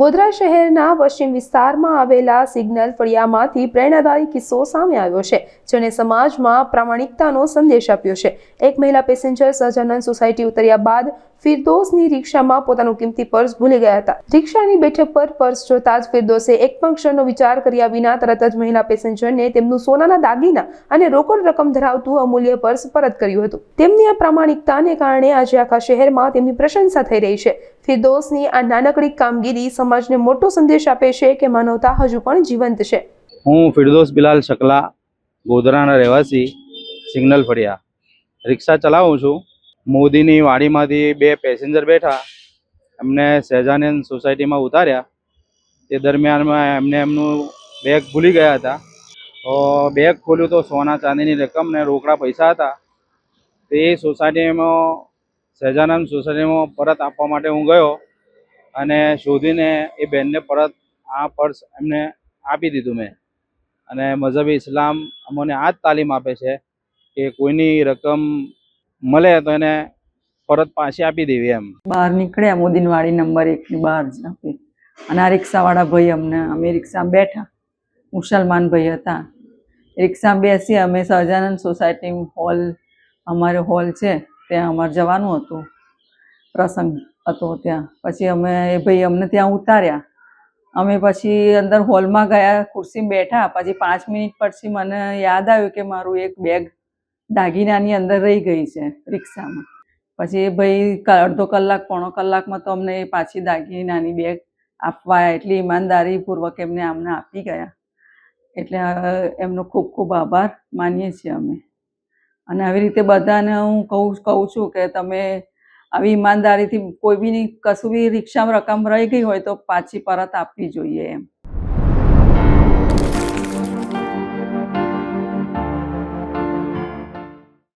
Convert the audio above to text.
ગોધરા શહેરના પશ્ચિમ વિસ્તારમાં આવેલા સિગ્નલ ફળિયામાંથી પ્રેરણાદાયી કિસ્સો સામે આવ્યો છે, જેણે સમાજમાં પ્રામાણિકતાનો સંદેશ આપ્યો છે. એક મહિલા પેસેન્જર સહજાનંદ સોસાયટી ઉતર્યા બાદ ફિરદોસની રિક્ષામાં પોતાનું કિંમતી પર્સ ભૂલી ગયા હતા. રિક્ષાની બેઠક પર પર્સ જોતા જ ફિરદોસે એક પણ ક્ષણનો વિચાર કર્યા વિના તરત જ મહિલા પેસેન્જરને તેમનું સોનાના દાગીના અને રોકડ રકમ ધરાવતું અમૂલ્ય પર્સ પરત કર્યું હતું. તેમની આ પ્રામાણિકતાને કારણે આજે આખા શહેરમાં તેમની પ્રશંસા થઈ રહી છે. ફિરદોસની આ નાનકડી કામગીરી સમાજને મોટો સંદેશ આપે છે કે માનવતા હજુ પણ જીવંત છે. હું ફિરદોસ બિલાલ શકલા, ગોધરાના રહેવાસી, સિગ્નલ ફળિયા. રિક્ષા ચલાવું છું. મોદીની વાડીમાંથી બે પેસેન્જર બેઠા, એમને સહેજાનંદ સોસાયટીમાં ઉતાર્યા. તે દરમિયાનમાં એમને એમનું બેગ ભૂલી ગયા હતા. તો બેગ ખોલ્યું તો સોના ચાંદીની રકમ ને રોકડા પૈસા હતા. તે સોસાયટીમાં સહેજાનંદ સોસાયટીમાં પરત આપવા માટે હું ગયો અને શોધીને એ બેનને પરત આ પર્સ એમને આપી દીધું મેં. અને મઝહબી ઇસ્લામ અમને આ જ તાલીમ આપે છે કે કોઈની રકમ મળે તો એને પરત પાછી આપી દેવી એમ. બહાર નીકળ્યા મોદીનવાડી નંબર એકની બહાર જ આપી. અને આ રિક્ષાવાળા ભાઈ અમને, અમે રિક્ષામાં બેઠા. મુસલમાન ભાઈ હતા. રિક્ષામાં બેસી અમે સહજાનંદ સોસાયટી હોલ, અમારે હોલ છે, ત્યાં અમારે જવાનું હતું. પ્રસંગ હતો ત્યાં. પછી અમે એ ભાઈ અમને ત્યાં ઉતાર્યા. અમે પછી અંદર હોલમાં ગયા, ખુરશીમાં બેઠા. પછી પાંચ મિનિટ પછી મને યાદ આવ્યું કે મારું એક બેગ દાગીનાની અંદર રહી ગઈ છે રિક્ષામાં. પછી એ ભાઈ અડધો કલાક, પોણો કલાકમાં તો અમને પાછી દાગીનાની બેગ આપવા. એટલી ઈમાનદારીપૂર્વક એમને અમને આપી ગયા. એટલે એમનો ખૂબ ખૂબ આભાર. માનીએ છીએ અમે. અને આવી રીતે બધાને હું કહું કહું છું કે તમે આવી ઈમાનદારીથી કોઈ બી કશું બી રિક્ષામાં રકમ રહી ગઈ હોય તો પાછી પરત આપવી જોઈએ એમ.